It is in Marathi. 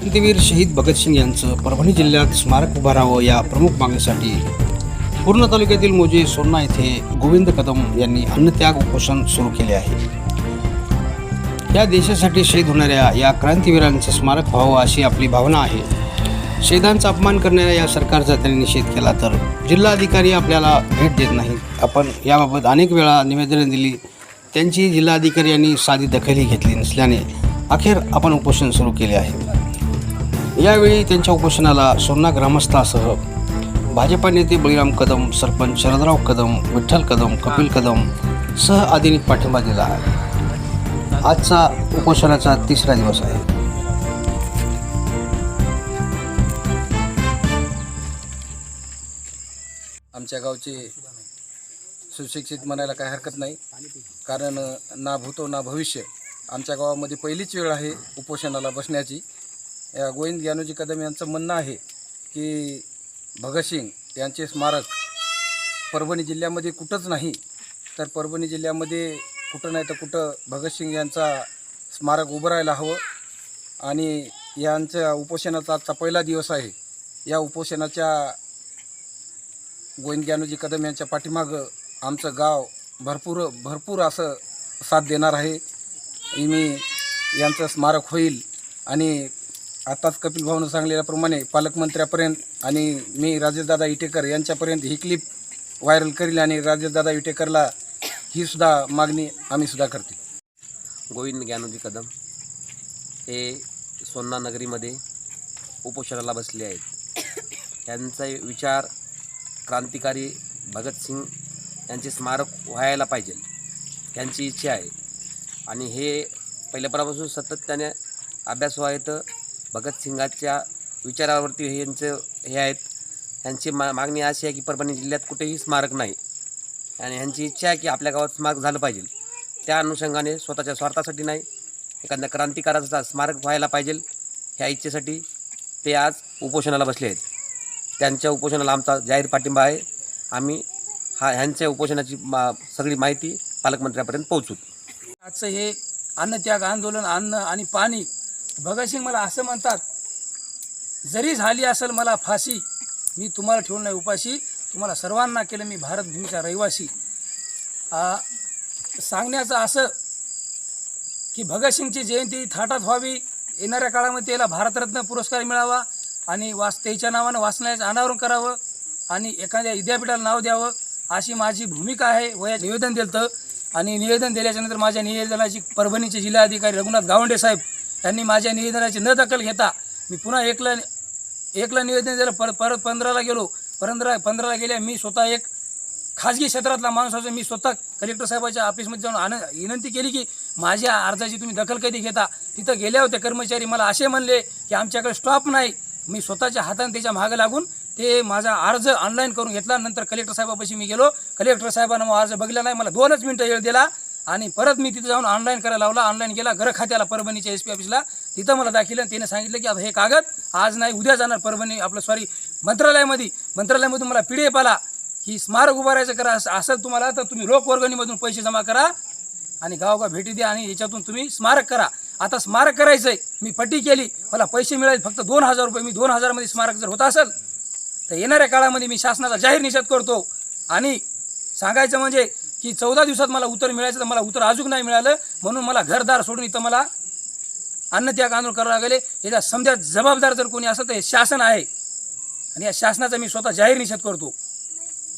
क्रांतीवीर शहीद भगतसिंग यांचं परभणी जिल्ह्यात स्मारक उभारावं या प्रमुख मागणीसाठी पूर्ण तालुक्यातील मोजे सोन्ना येथे गोविंद कदम यांनी अन्नत्याग उपोषण सुरू केले आहे. या देशासाठी शहीद होणाऱ्या या क्रांतीवीरांचं स्मारक व्हावं अशी आपली भावना आहे. शहीदांचा अपमान करणाऱ्या या सरकारचा त्यांनी निषेध केला तर जिल्हाधिकारी आपल्याला भेट देत नाहीत. आपण याबाबत अनेक वेळा निवेदनं दिली. त्यांची जिल्हाधिकारी यांनी साधी दखलही घेतली नसल्याने अखेर आपण उपोषण सुरू केले आहे. यावेळी त्यांच्या उपोषणाला सोन्ना ग्रामस्थासह भाजपा नेते बळीराम कदम सरपंच शरदराव कदम विठ्ठल कदम कपिल कदम सह आदींनी पाठिंबा दिला आहे. आजचा उपोषणाचा तिसरा दिवस आहे. आमच्या गावचे सुशिक्षित म्हणायला काही हरकत नाही. कारण ना भूतो ना भविष्य. आमच्या गावामध्ये पहिलीच वेळ आहे उपोषणाला बसण्याची. गोविंद ज्ञानोजी कदम यांचं म्हणणं आहे की भगतसिंग यांचे स्मारक परभणी जिल्ह्यामध्ये कुठंच नाही तर परभणी जिल्ह्यामध्ये कुठं नाही तर कुठं भगतसिंग यांचा स्मारक उभं राहायला हवं. आणि यांच्या उपोषणाचा आजचा पहिला दिवस आहे. या उपोषणाच्या गोविंद ज्ञानोजी कदम यांच्या पाठीमागं आमचं गाव भरपूर भरपूर असं साथ देणार आहे. मी यांचं स्मारक होईल आणि आताच कपिल भाऊनं सांगलेल्याप्रमाणे पालकमंत्र्यापर्यंत आणि मी राजेशदादा इटेकर यांच्यापर्यंत ही क्लिप व्हायरल करील आणि राजेशदादा इटेकरला ही सुद्धा मागणी आम्ही सुद्धा करते. गोविंद ज्ञानोजी कदम हे सोन्ना नगरीमध्ये उपोषणाला बसले आहेत. त्यांचा विचार क्रांतिकारी भगतसिंग यांचे स्मारक व्हायला पाहिजे त्यांची इच्छा आहे. आणि हे पहिल्यापासून सातत्याने अभ्यास व्हायचं भगतसिंगाच्या विचारावरती हे यांचं हे आहेत. यांची मा मागणी अशी आहे की परभणी जिल्ह्यात कुठेही स्मारक नाही. आणि ह्यांची इच्छा आहे की आपल्या गावात स्मारक झालं पाहिजे. त्या अनुषंगाने स्वतःच्या स्वार्थासाठी नाही एखाद्या क्रांतिकाराचा स्मारक व्हायला पाहिजे ह्या इच्छेसाठी ते आज उपोषणाला बसले आहेत. त्यांच्या उपोषणाला आमचा जाहीर पाठिंबा आहे. आम्ही हा ह्यांच्या उपोषणाची मा सगळी माहिती पालकमंत्र्यापर्यंत पोहोचू. आजचं हे अन्नत्याग आंदोलन अन्न आणि पाणी भगतसिंग मला असं म्हणतात जरी झाली असेल मला फाशी मी तुम्हाला ठेवून नाही उपाशी. तुम्हाला सर्वांना केलं मी भारतभूमीचा रहिवासी. सांगण्याचं असं की भगतसिंगची जयंती थाटात व्हावी. येणाऱ्या काळामध्ये त्याला भारतरत्न पुरस्कार मिळावा आणि वाच त्याच्या नावानं वाचण्याचं अनावरण करावं आणि एखाद्या विद्यापीठाला नाव द्यावं. अशी माझी भूमिका आहे. वया निवेदन दिलं आणि निवेदन दिल्याच्यानंतर माझ्या निवेदनाची परभणीचे जिल्हाधिकारी रघुनाथ गावंडे साहेब त्यांनी माझ्या निवेदनाची न दखल घेता मी पुन्हा एकला एकला निवेदन दिलं. पर परत पंधराला गेलो. पंधरा पंधराला गेल्या मी स्वतः एक खाजगी क्षेत्रातला माणूस असून मी स्वतः कलेक्टर साहेबाच्या ऑफिसमध्ये जाऊन आन विनंती केली की माझ्या अर्जाची तुम्ही दखल कधी घेता? तिथं गेल्या होत्या कर्मचारी मला असे म्हणले की आमच्याकडे स्टॉप नाही. मी स्वतःच्या हाताने त्याच्या मागं लागून ते माझा अर्ज ऑनलाईन करून घेतला. नंतर कलेक्टर साहेबापाशी मी गेलो. कलेक्टर साहेबांना मग अर्ज बघितला नाही. मला दोनच मिनटं वेळ दिला. आणि परत मी तिथे जाऊन ऑनलाईन करायला लावला. ऑनलाईन गेला घर खात्याला परभणीच्या एस पी ऑफिसला तिथं मला दाखिलं आणि त्याने सांगितलं की आता हे कागद आज नाही उद्या जाणार परभणी आपलं सॉरी मंत्रालयामध्ये. मंत्रालयामधून मला पी डी एफ आला की स्मारक उभारायचं करा असं असेल तुम्हाला तर तुम्ही लोकवर्गणीमधून पैसे जमा करा आणि गावगाव भेटी द्या आणि याच्यातून तुम्ही स्मारक करा. आता स्मारक करायचं आहे मी पट्टी केली मला पैसे मिळाले फक्त दोन हजार रुपये. मी दोन हजारमध्ये स्मारक जर होत असेल तर येणाऱ्या काळामध्ये मी शासनाचा जाहीर निषेध करतो. आणि सांगायचं म्हणजे की चौदा दिवसात मला उत्तर मिळायचं तर मला उत्तर अजून नाही मिळालं. म्हणून मला घरदार सोडून इथं मला अन्नत्याग आंदोलन करावं लागले. याच्या समजा जबाबदार जर कोणी असं तर हे शासन आहे. आणि या शासनाचा मी स्वतः जाहीर निषेध करतो.